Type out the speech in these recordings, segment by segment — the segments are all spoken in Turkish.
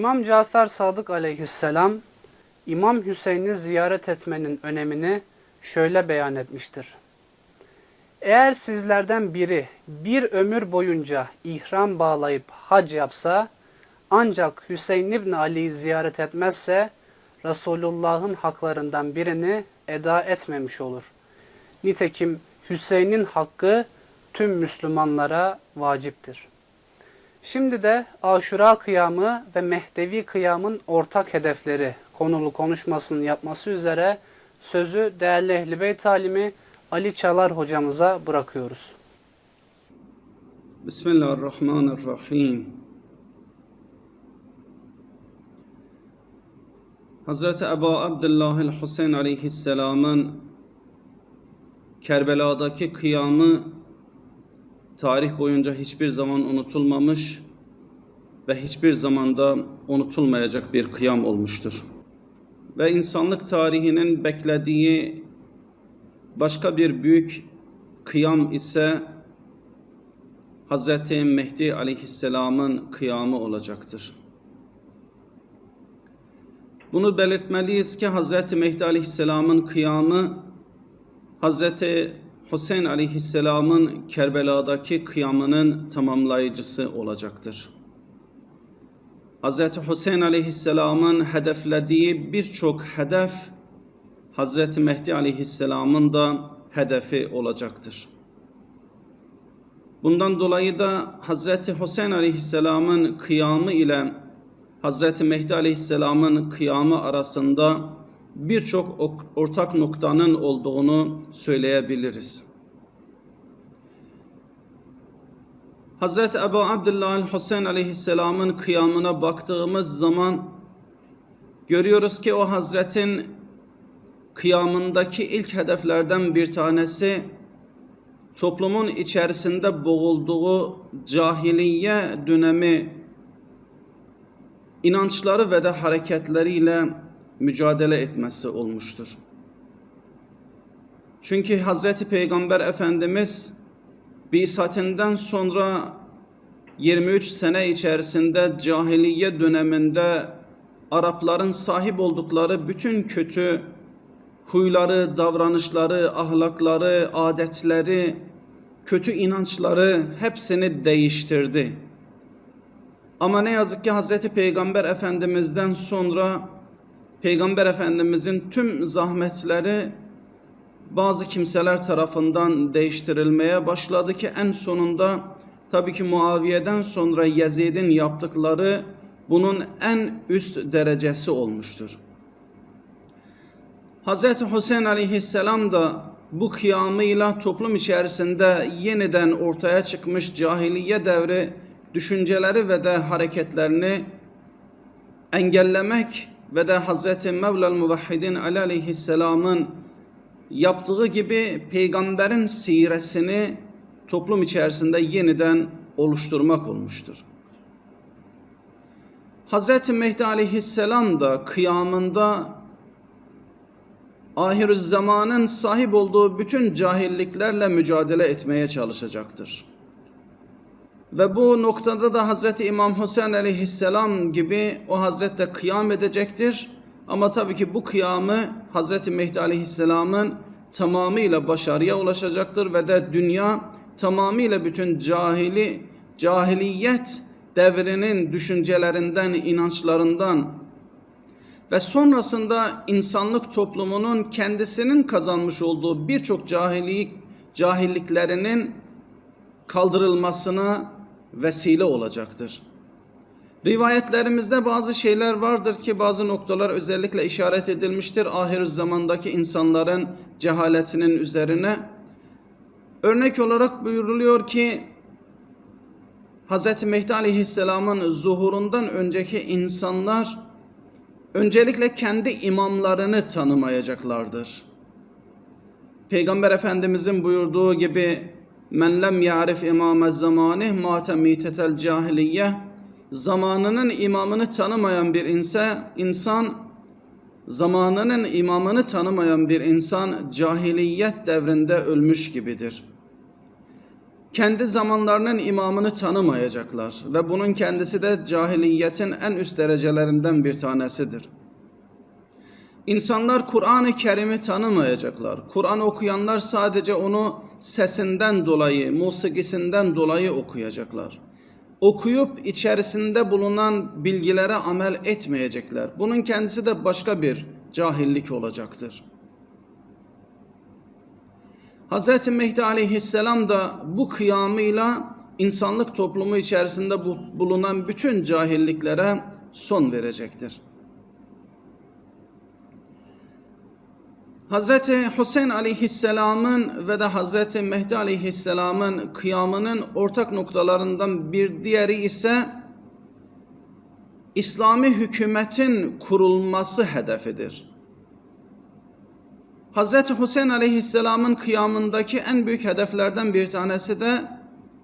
İmam Cafer Sadık aleyhisselam İmam Hüseyin'i ziyaret etmenin önemini şöyle beyan etmiştir. Eğer sizlerden biri bir ömür boyunca ihram bağlayıp hac yapsa ancak Hüseyin İbni Ali'yi ziyaret etmezse Resulullah'ın haklarından birini eda etmemiş olur. Nitekim Hüseyin'in hakkı tüm Müslümanlara vaciptir. Şimdi de Aşura kıyamı ve Mehdevi kıyamın ortak hedefleri konulu konuşmasını yapması üzere sözü değerli Ehl-i Ali Çalar hocamıza bırakıyoruz. Bismillahirrahmanirrahim. Hazreti Ebu Abdullah el-Hüseyin aleyhisselamın Kerbela'daki kıyamı tarih boyunca hiçbir zaman unutulmamış ve hiçbir zamanda unutulmayacak bir kıyam olmuştur. Ve insanlık tarihinin beklediği başka bir büyük kıyam ise Hazreti Mehdi aleyhisselamın kıyamı olacaktır. Bunu belirtmeliyiz ki Hazreti Mehdi aleyhisselamın kıyamı Hazreti Hüseyin aleyhisselamın Kerbela'daki kıyamının tamamlayıcısı olacaktır. Hazreti Hüseyin aleyhisselamın hedeflediği birçok hedef Hazreti Mehdi aleyhisselamın da hedefi olacaktır. Bundan dolayı da Hazreti Hüseyin aleyhisselamın kıyamı ile Hazreti Mehdi aleyhisselamın kıyamı arasında birçok ortak noktanın olduğunu söyleyebiliriz. Hazreti Ebu Abdullah Hüseyin aleyhisselamın kıyamına baktığımız zaman görüyoruz ki o Hazretin kıyamındaki ilk hedeflerden bir tanesi toplumun içerisinde boğulduğu cahiliye dönemi inançları ve de hareketleriyle mücadele etmesi olmuştur. Çünkü Hazreti Peygamber Efendimiz Bisatinden sonra 23 sene içerisinde cahiliye döneminde Arapların sahip oldukları bütün kötü huyları, davranışları, ahlakları, adetleri, kötü inançları hepsini değiştirdi. Ama ne yazık ki Hazreti Peygamber Efendimiz'den sonra Peygamber Efendimiz'in tüm zahmetleri bazı kimseler tarafından değiştirilmeye başladı ki en sonunda tabii ki Muaviye'den sonra Yazid'in yaptıkları bunun en üst derecesi olmuştur. Hz. Hüseyin aleyhisselam da bu kıyamıyla toplum içerisinde yeniden ortaya çıkmış cahiliye devri düşünceleri ve de hareketlerini engellemek ve de Hz. Mevla'l Muvahhidin aleyhisselamın yaptığı gibi peygamberin siresini toplum içerisinde yeniden oluşturmak olmuştur. Hz. Mehdi aleyhisselam da kıyamında ahir zamanın sahip olduğu bütün cahilliklerle mücadele etmeye çalışacaktır. Ve bu noktada da Hazreti İmam Hüseyin aleyhisselam gibi o Hazret de kıyam edecektir. Ama tabii ki bu kıyamı Hazreti Mehdi aleyhisselamın tamamıyla başarıya ulaşacaktır ve de dünya tamamıyla bütün cahili, cahiliyet devrinin düşüncelerinden, inançlarından ve sonrasında insanlık toplumunun kendisinin kazanmış olduğu birçok cahillik, cahilliklerinin kaldırılmasına vesile olacaktır. Rivayetlerimizde bazı şeyler vardır ki bazı noktalar özellikle işaret edilmiştir ahir zamandaki insanların cehaletinin üzerine. Örnek olarak buyuruluyor ki Hz. Mehdi Aleyhisselam'ın zuhurundan önceki insanlar öncelikle kendi imamlarını tanımayacaklardır. Peygamber Efendimizin buyurduğu gibi men lem ya'rif imame zamanih mate mitetel cahiliye zamanının imamını tanımayan bir insan insan zamanının imamını tanımayan bir insan cahiliyet devrinde ölmüş gibidir. kendi zamanlarının imamını tanımayacaklar ve bunun kendisi de cahiliyetin en üst derecelerinden bir tanesidir. İnsanlar Kur'an-ı Kerim'i tanımayacaklar. Kur'an okuyanlar sadece onu sesinden dolayı, musikisinden dolayı okuyacaklar. Okuyup içerisinde bulunan bilgilere amel etmeyecekler. Bunun kendisi de başka bir cahillik olacaktır. Hz. Mehdi aleyhisselam da bu kıyamıyla insanlık toplumu içerisinde bu- bulunan bütün cahilliklere son verecektir. Hz. Hüseyin aleyhisselamın ve de Hz. Mehdi aleyhisselamın kıyamının ortak noktalarından bir diğeri ise İslami hükümetin kurulması hedefidir. Hz. Hüseyin aleyhisselamın kıyamındaki en büyük hedeflerden bir tanesi de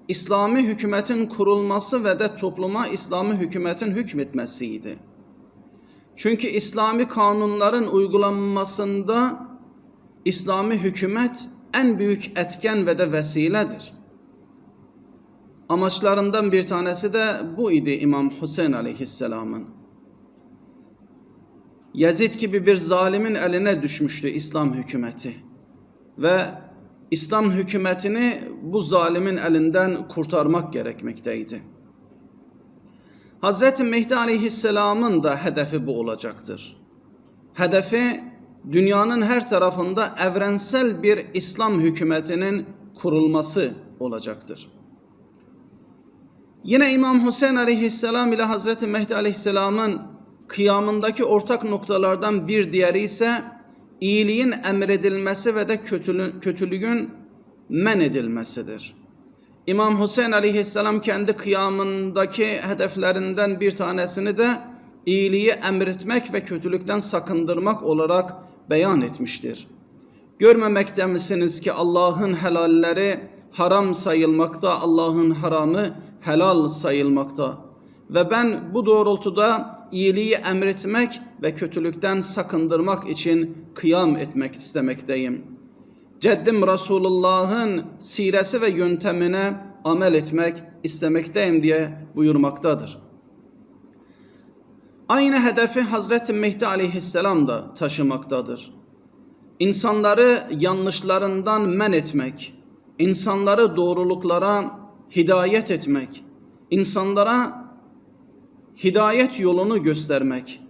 İslami hükümetin kurulması ve de topluma İslami hükümetin hükmetmesiydi. Çünkü İslami kanunların uygulanmasında İslami hükümet en büyük etken ve de vesiledir. Amaçlarından bir tanesi de bu idi İmam Hüseyin aleyhisselamın. Yazid gibi bir zalimin eline düşmüştü İslam hükümeti. Ve İslam hükümetini bu zalimin elinden kurtarmak gerekmekteydi. Hz. Mehdi aleyhisselamın da hedefi bu olacaktır. Hedefi dünyanın her tarafında evrensel bir İslam hükümetinin kurulması olacaktır. Yine İmam Hüseyin aleyhisselam ile Hazreti Mehdi aleyhisselamın kıyamındaki ortak noktalardan bir diğeri ise iyiliğin emredilmesi ve de kötülü- kötülüğün men edilmesidir. İmam Hüseyin aleyhisselam kendi kıyamındaki hedeflerinden bir tanesini de iyiliği emretmek ve kötülükten sakındırmak olarak beyan etmiştir. Görmemekte misiniz ki Allah'ın helalleri haram sayılmakta, Allah'ın haramı helal sayılmakta. Ve ben bu doğrultuda iyiliği emretmek ve kötülükten sakındırmak için kıyam etmek istemekteyim. Ceddim Resulullah'ın siresi ve yöntemine amel etmek istemekteyim diye buyurmaktadır. Aynı hedefi Hazreti Mehdi aleyhisselam da taşımaktadır. İnsanları yanlışlarından men etmek, insanları doğruluklara hidayet etmek, insanlara hidayet yolunu göstermek,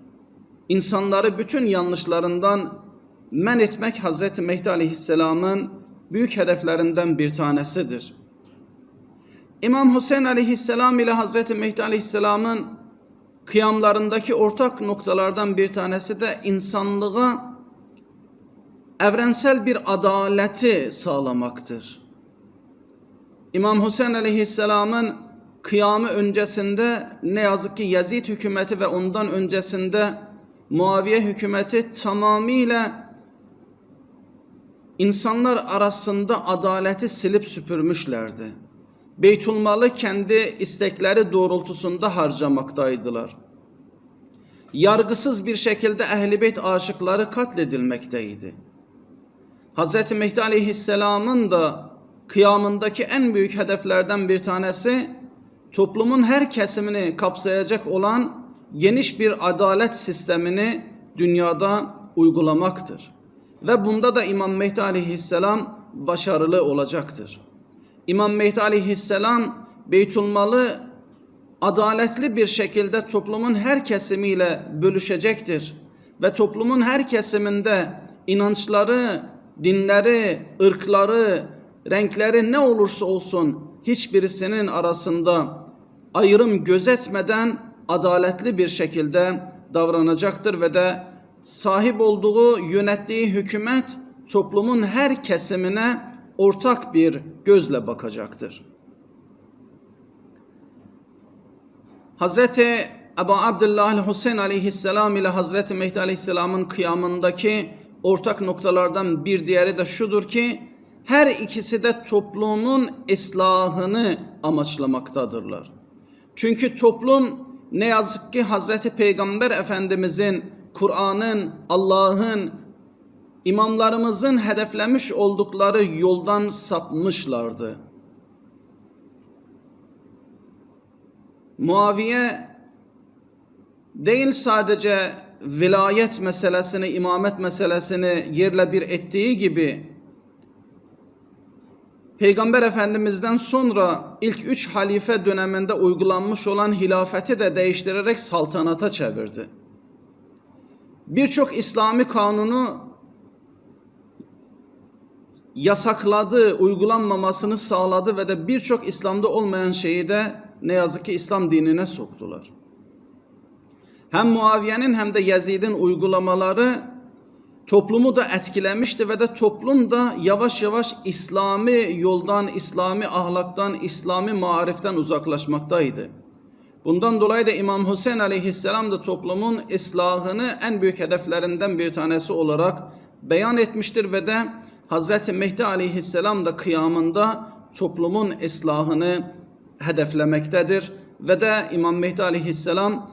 insanları bütün yanlışlarından men etmek Hazreti Mehdi Aleyhisselam'ın büyük hedeflerinden bir tanesidir. İmam Hüseyin Aleyhisselam ile Hazreti Mehdi Aleyhisselam'ın kıyamlarındaki ortak noktalardan bir tanesi de insanlığa evrensel bir adaleti sağlamaktır. İmam Hüseyin Aleyhisselam'ın kıyamı öncesinde ne yazık ki Yazid hükümeti ve ondan öncesinde Muaviye hükümeti tamamıyla insanlar arasında adaleti silip süpürmüşlerdi. Beytulmalı kendi istekleri doğrultusunda harcamaktaydılar. Yargısız bir şekilde Ehl-i Beyt aşıkları katledilmekteydi. Hz. Mehdi Aleyhisselam'ın da kıyamındaki en büyük hedeflerden bir tanesi toplumun her kesimini kapsayacak olan geniş bir adalet sistemini dünyada uygulamaktır. Ve bunda da İmam Mehdi Aleyhisselam başarılı olacaktır. İmam Mehdi Aleyhisselam Beytulmalı adaletli bir şekilde toplumun her kesimiyle bölüşecektir. Ve toplumun her kesiminde inançları, dinleri, ırkları, renkleri ne olursa olsun hiçbirisinin arasında ayrım gözetmeden adaletli bir şekilde davranacaktır ve de sahip olduğu yönettiği hükümet toplumun her kesimine ortak bir gözle bakacaktır. Hazreti Ebu Abdullah Hüseyin aleyhisselam ile Hazreti Mehdi aleyhisselamın kıyamındaki ortak noktalardan bir diğeri de şudur ki her ikisi de toplumun ıslahını amaçlamaktadırlar. Çünkü toplum ne yazık ki Hazreti Peygamber Efendimizin, Kur'an'ın, Allah'ın, imamlarımızın hedeflemiş oldukları yoldan sapmışlardı. Muaviye değil sadece vilayet meselesini, imamet meselesini yerle bir ettiği gibi Peygamber Efendimiz'den sonra ilk üç halife döneminde uygulanmış olan hilafeti de değiştirerek saltanata çevirdi. Birçok İslami kanunu yasakladı, uygulanmamasını sağladı ve de birçok İslam'da olmayan şeyi de ne yazık ki İslam dinine soktular. Hem Muaviye'nin hem de Yazid'in uygulamaları toplumu da etkilemişti ve de toplum da yavaş yavaş İslami yoldan, İslami ahlaktan, İslami mariften uzaklaşmaktaydı. Bundan dolayı da İmam Hüseyin aleyhisselam da toplumun ıslahını en büyük hedeflerinden bir tanesi olarak beyan etmiştir ve de Hazreti Mehdi aleyhisselam da kıyamında toplumun ıslahını hedeflemektedir. Ve de İmam Mehdi aleyhisselam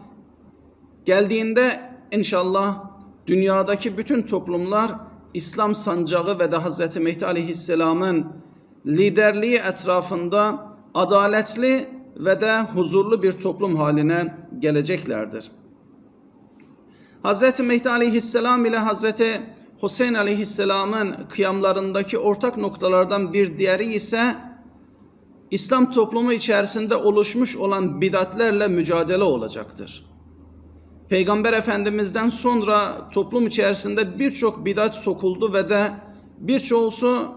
geldiğinde inşallah dünyadaki bütün toplumlar İslam sancağı ve de Hazreti Mehdi aleyhisselamın liderliği etrafında adaletli ve de huzurlu bir toplum haline geleceklerdir. Hazreti Mehdi aleyhisselam ile Hazreti Hüseyin aleyhisselamın kıyamlarındaki ortak noktalardan bir diğeri ise İslam toplumu içerisinde oluşmuş olan bidatlerle mücadele olacaktır. Peygamber Efendimiz'den sonra toplum içerisinde birçok bidat sokuldu ve de birçoğusu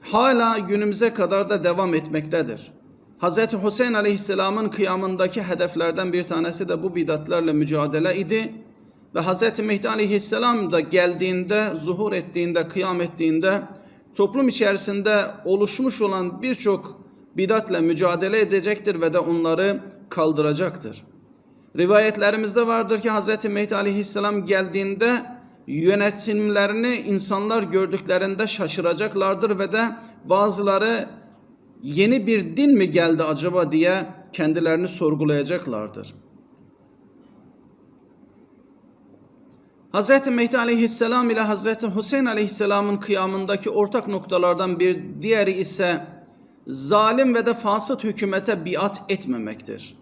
hala günümüze kadar da devam etmektedir. Hz. Hüseyin Aleyhisselam'ın kıyamındaki hedeflerden bir tanesi de bu bidatlerle mücadele idi. Ve Hz. Mehdi Aleyhisselam da geldiğinde, zuhur ettiğinde, kıyam ettiğinde toplum içerisinde oluşmuş olan birçok bidatle mücadele edecektir ve de onları kaldıracaktır. Rivayetlerimizde vardır ki Hz. Mehdi Aleyhisselam geldiğinde yönetimlerini insanlar gördüklerinde şaşıracaklardır ve de bazıları yeni bir din mi geldi acaba diye kendilerini sorgulayacaklardır. Hz. Mehdi Aleyhisselam ile Hz. Hüseyin Aleyhisselam'ın kıyamındaki ortak noktalardan bir diğeri ise zalim ve de fasıt hükümete biat etmemektir.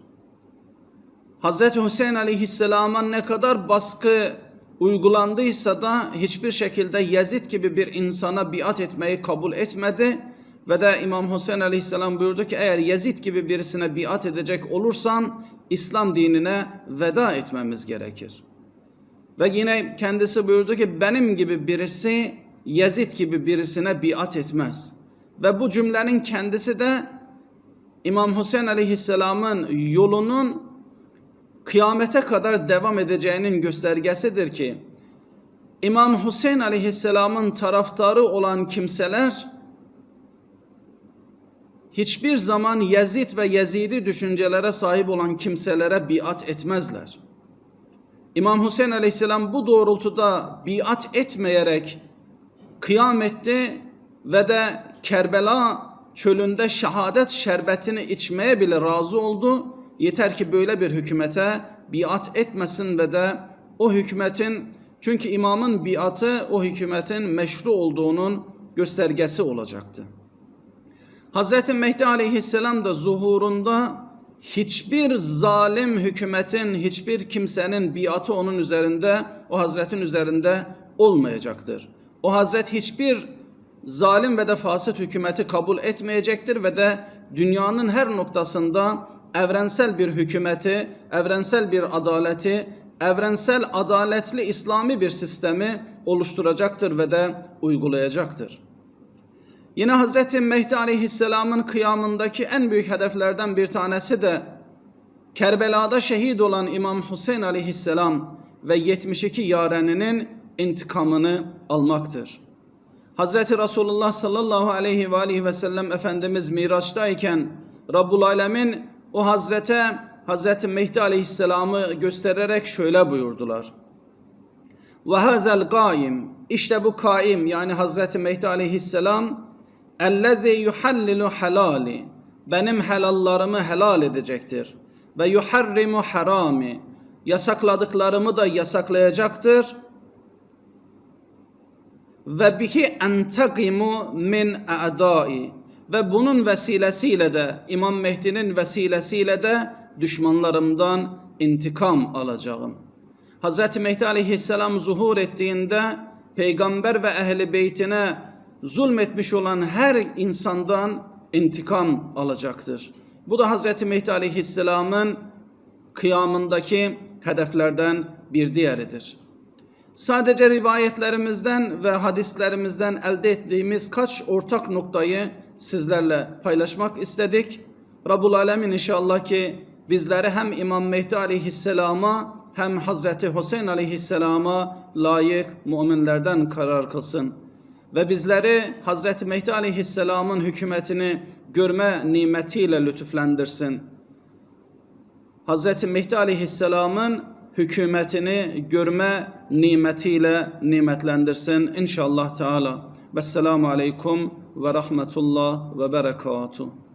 Hz. Hüseyin Aleyhisselam'a ne kadar baskı uygulandıysa da hiçbir şekilde Yezid gibi bir insana biat etmeyi kabul etmedi ve de İmam Hüseyin Aleyhisselam buyurdu ki eğer Yezid gibi birisine biat edecek olursan İslam dinine veda etmemiz gerekir. Ve yine kendisi buyurdu ki benim gibi birisi Yezid gibi birisine biat etmez. Ve bu cümlenin kendisi de İmam Hüseyin Aleyhisselam'ın yolunun kıyamete kadar devam edeceğinin göstergesidir ki İmam Hüseyin Aleyhisselam'ın taraftarı olan kimseler hiçbir zaman Yezid ve Yezidi düşüncelere sahip olan kimselere biat etmezler. İmam Hüseyin Aleyhisselam bu doğrultuda biat etmeyerek kıyam etti ve de Kerbela çölünde şehadet şerbetini içmeye bile razı oldu. Yeter ki böyle bir hükümete biat etmesin ve de o hükümetin çünkü imamın biatı o hükümetin meşru olduğunun göstergesi olacaktı. Hz. Mehdi aleyhisselam da zuhurunda hiçbir zalim hükümetin, hiçbir kimsenin biatı onun üzerinde, o hazretin üzerinde olmayacaktır. O hazret hiçbir zalim ve de fasit hükümeti kabul etmeyecektir ve de dünyanın her noktasında evrensel bir hükümeti, evrensel bir adaleti, evrensel adaletli İslami bir sistemi oluşturacaktır ve de uygulayacaktır. Yine Hz. Mehdi Aleyhisselam'ın kıyamındaki en büyük hedeflerden bir tanesi de Kerbela'da şehit olan İmam Hüseyin Aleyhisselam ve 72 yareninin intikamını almaktır. Hz. Resulullah sallallahu aleyhi ve aleyhi ve sellem Efendimiz Miraç'tayken Rabbul Alemin o Hazrete Hazreti Mehdi Aleyhisselam'ı göstererek şöyle buyurdular. Ve hazel kaim işte bu kaim yani Hazreti Mehdi Aleyhisselam ellezî yuhallilu halali benim helallarımı helal edecektir ve yuharrimu harami yasakladıklarımı da yasaklayacaktır ve bihi entakimu min a'dai ve bunun vesilesiyle de İmam Mehdi'nin vesilesiyle de düşmanlarımdan intikam alacağım. Hz. Mehdi aleyhisselam zuhur ettiğinde peygamber ve ehli beytine zulmetmiş olan her insandan intikam alacaktır. Bu da Hz. Mehdi aleyhisselamın kıyamındaki hedeflerden bir diğeridir. Sadece rivayetlerimizden ve hadislerimizden elde ettiğimiz kaç ortak noktayı sizlerle paylaşmak istedik. Rabbul Alemin inşallah ki bizleri hem İmam Mehdi aleyhisselama hem Hazreti Hüseyin aleyhisselama layık müminlerden karar kılsın. Ve bizleri Hazreti Mehdi aleyhisselamın hükümetini görme nimetiyle lütuflendirsin. Hz. Mehdi aleyhisselamın hükümetini görme nimetiyle nimetlendirsin inşallah Teala. Vesselamu aleykum ve rahmetullah ve berekatuhu.